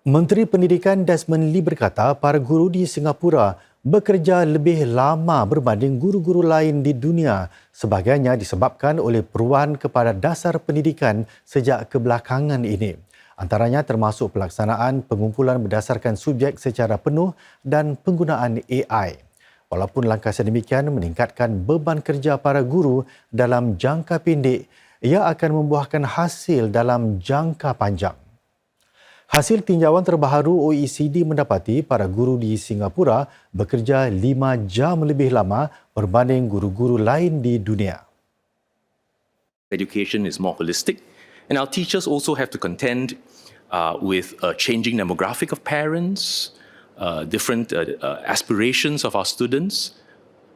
Menteri Pendidikan Desmond Lee berkata para guru di Singapura bekerja lebih lama berbanding guru-guru lain di dunia. Sebagainya disebabkan oleh perubahan kepada dasar pendidikan sejak kebelakangan ini. Antaranya termasuk pelaksanaan pengumpulan berdasarkan subjek secara penuh dan penggunaan AI. Walaupun langkah sedemikian meningkatkan beban kerja para guru dalam jangka pendek, ia akan membuahkan hasil dalam jangka panjang. Hasil tinjauan terbaru OECD mendapati para guru di Singapura bekerja 5 jam lebih lama berbanding guru-guru lain di dunia. Education is more holistic, and our teachers also have to contend uh, with a changing demographic of parents, uh, different uh, uh, aspirations of our students.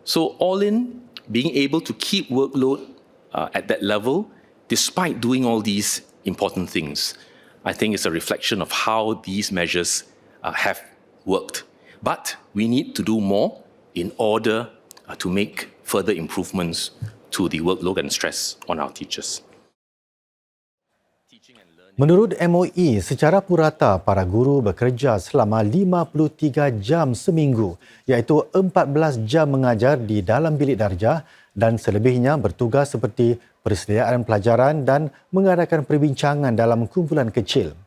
So, all in, being able to keep workload uh, at that level despite doing all these important things. I think it's a reflection of how these measures uh, have worked. But we need to do more in order uh, to make further improvements to the workload and stress on our teachers. Menurut MOE, secara purata para guru bekerja selama 53 jam seminggu iaitu 14 jam mengajar di dalam bilik darjah dan selebihnya bertugas seperti persediaan pelajaran dan mengadakan perbincangan dalam kumpulan kecil.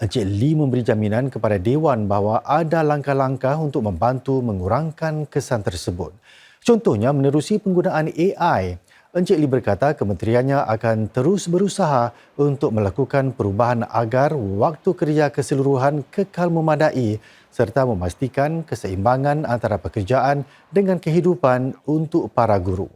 Encik Lee memberi jaminan kepada Dewan bahawa ada langkah-langkah untuk membantu mengurangkan kesan tersebut. Contohnya menerusi penggunaan AI Encik Lee berkata kementeriannya akan terus berusaha untuk melakukan perubahan agar waktu kerja keseluruhan kekal memadai serta memastikan keseimbangan antara pekerjaan dengan kehidupan untuk para guru.